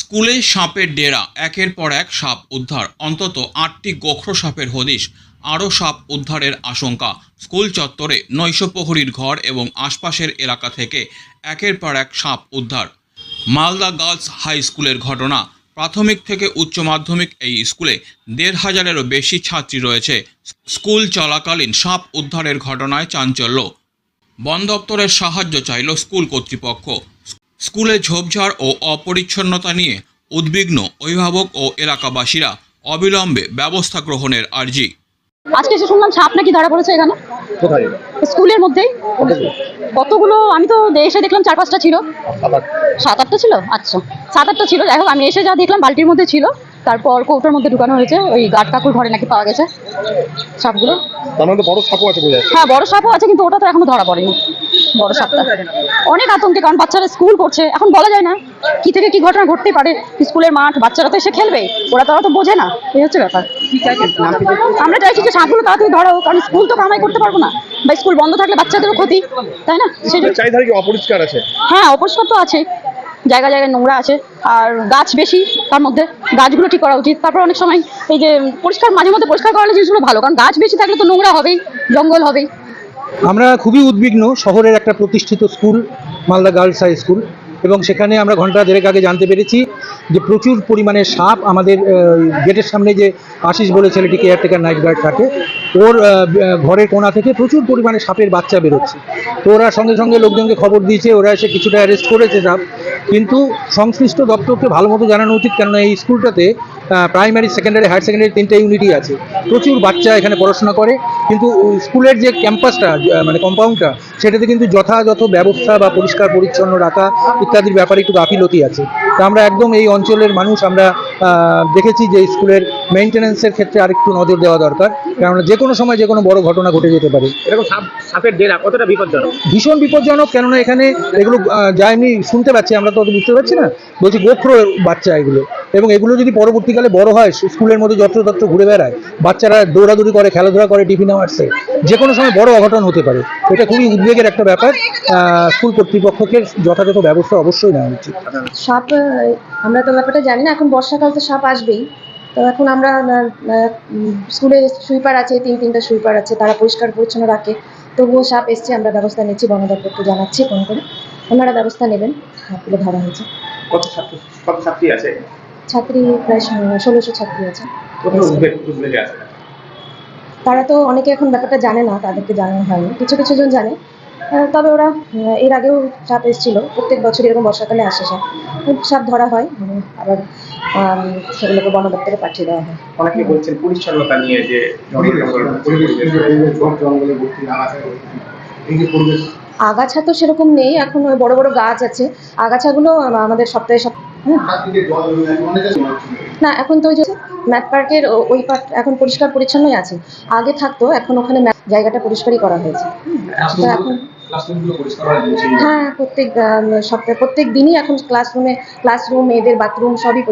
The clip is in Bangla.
স্কুলে সাপের ডেরা, একের পর এক সাপ উদ্ধার, অন্তত আটটি গোখরো সাপের হদিশ, আরও সাপ উদ্ধারের আশঙ্কা। স্কুল চত্বরে নৈশপ্রহরীর ঘর এবং আশপাশের এলাকা থেকে একের পর এক সাপ উদ্ধার। মালদা গার্লস হাই স্কুলের ঘটনা, প্রাথমিক থেকে উচ্চ মাধ্যমিক এই স্কুলে দেড় হাজারেরও বেশি ছাত্রী রয়েছে। স্কুল চলাকালীন সাপ উদ্ধারের ঘটনায় চাঞ্চল্য। বন দপ্তরের সাহায্য চাইল স্কুল কর্তৃপক্ষ। স্কুলে ঝোপঝাড় ও অপরিচ্ছন্নতা নিয়ে উদ্বিগ্ন অভিভাবক ও এলাকাবাসীরা অবিলম্বে ব্যবস্থা গ্রহণের আর্জি। আজকে এসে শুনলাম সাপ নাকি ধরা পড়েছে এখানে? কোথায়? স্কুলের মধ্যেই কতগুলো? কতগুলো? আমি তো এসে দেখলাম চার পাঁচটা ছিল। সাত আটটা। ছিল? আচ্ছা। সাত আটটা ছিল। দেখো আমি এসে যা দেখলাম বালতির মধ্যে ছিল। তারপর কৌটোর মধ্যে ঢুকানো হয়েছে। ওই গাট কাকুর ঘরে নাকি পাওয়া গেছে সাপগুলো। তার মধ্যে বড় সাপও আছে বোঝা যাচ্ছে হ্যাঁ বড় সাপও আছে কিন্তু ওটা তো এখনও ধরা পড়েনি। বড় সাপটা। অনেক আতঙ্কে কারণ বাচ্চারা স্কুল করছে এখন বলা যায় না কি থেকে কি ঘটনা ঘটতে পারে। স্কুলের মাঠ বাচ্চারা তো এসে খেলবে। ওরা তারা তো বোঝে না। এই হচ্ছে ব্যাপার। আমরা চাইছি যে সাপগুলো তাড়াতাড়ি ধরো কারণ স্কুল তো কামাই করতে পারব না। বা স্কুল বন্ধ থাকলে বাচ্চাদেরও ক্ষতি তাই না? সেই জন্য অপরিষ্কার আছে? হ্যাঁ অপরিষ্কার তো আছে। জায়গা জায়গায় নোংরা আছে। আর গাছ বেশি তার মধ্যে গাছগুলো ঠিক করা উচিত। তারপর অনেক সময় এই যে পরিষ্কার মাঝে মধ্যে পরিষ্কার করালে জিনিসগুলো ভালো। কারণ গাছ বেশি থাকলে তো নোংরা হবেই জঙ্গল হবেই। আমরা খুবই উদ্বিগ্ন শহরের একটা প্রতিষ্ঠিত school, Malda girls high school, এবং সেখানে আমরা ঘণ্টা দেড়েক আগে জানতে পেরেছি যে প্রচুর পরিমাণে সাপ আমাদের গেটের সামনে যে আশিস বলে ছেলেটি কেয়ারটেকার নাইট গার্ড থাকে, ওর ঘরের কোণা থেকে প্রচুর পরিমাণে সাপের বাচ্চা বেরোচ্ছে। তো ওরা সঙ্গে সঙ্গে লোকজনকে খবর দিয়েছে, ওরা এসে কিছুটা অ্যারেস্ট করেছে সাপ, কিন্তু সংশ্লিষ্ট দপ্তরকে ভালো মতো জানানো উচিত, কেননা এই স্কুলটাতে প্রাইমারি সেকেন্ডারি হায়ার সেকেন্ডারি তিনটে ইউনিটই আছে। প্রচুর বাচ্চা এখানে পড়াশোনা করে কিন্তু স্কুলের যে ক্যাম্পাসটা মানে কম্পাউন্ডটা সেটাতে কিন্তু যথাযথ ব্যবস্থা বা পরিষ্কার পরিচ্ছন্ন রাখা ইত্যাদির ব্যাপারে একটু গাফিলতি আছে। তা আমরা একদম এই অঞ্চলের মানুষ আমরা দেখেছি যে স্কুলের মেনটেন্যান্সের ক্ষেত্রে আরেকটু নজর দেওয়া দরকার কেননা যে কোনো সময় যে কোনো বড় ঘটনা ঘটে যেতে পারে। এরকম সাপের ডেরা কতটা বিপজ্জনক? ভীষণ বিপজ্জনক কেননা এখানে এগুলো যা এমনি শুনতে পাচ্ছি আমরা তো অত বুঝতে পারছি না। বলছি গোখরো বাচ্চা এগুলো। এবং এগুলো যদি পরবর্তীকালে বড় হয় স্কুলের মধ্যে যত্রতত্র ঘুরে বেড়ায় বাচ্চারা দৌড়াদৌড়ি করে খেলাধুলা করে টিফিন আওয়ার্সে যে কোনো সময় বড় অঘটন হতে পারে। এটা খুবই উদ্বেগের একটা ব্যাপার। আহ, স্কুল কর্তৃপক্ষকে যথাযথ ব্যবস্থা অবশ্যই নেওয়া উচিত। সাপ আমরা তো ব্যাপারটা জানি না এখন বর্ষাকাল তো সাপ আসবেই। তো এখন আমরা স্কুলে সুইপার আছে তিন তিনটা সুইপার আছে তারা পরিষ্কার পরিচ্ছন্ন রাখে। তবুও সাপ এসছে আমরা ব্যবস্থা নিচ্ছি বন দপ্তরকে জানাচ্ছি ফোন করে। ওনারা ব্যবস্থা নেবেন সাপগুলো ধরা হয়েছে। কত ছাত্র কত ছাত্রী আছে? ছাত্রী প্রায় ষোলোশো ছাত্রী আছে। তারা তো অনেকে এখন ব্যাপারটা জানে না তাদেরকে জানানো হয়নি। কিছু কিছু জন জানে। তবে ওরা এর আগেও সাপ এসেছিল। প্রত্যেক বছর এরকম বর্ষাকালে আসে সাপ। সাপ ধরা হয় এবং আবার সেগুলোকে বন দপ্তরে পাঠিয়ে দেওয়া হয়। অনেকে বলছেন পরিচ্ছন্নতা নিয়ে যে আগাছা তো সেরকম নেই এখন ওই বড় বড় গাছ আছে। আগাছাগুলো আমাদের সপ্তাহে সপ্তাহে না এখন তো ওই যে ম্যাথ পার্কের ওই পার্ট এখন পরিষ্কার পরিচ্ছন্নই আছে। আগে থাকতো এখন ওখানে জায়গাটা পরিষ্কারই করা হয়েছে। এখন হ্যাঁ প্রত্যেক সপ্তাহে প্রত্যেক দিনই এখন ক্লাসরুমে ক্লাসরুম মেয়েদের বাথরুম সবই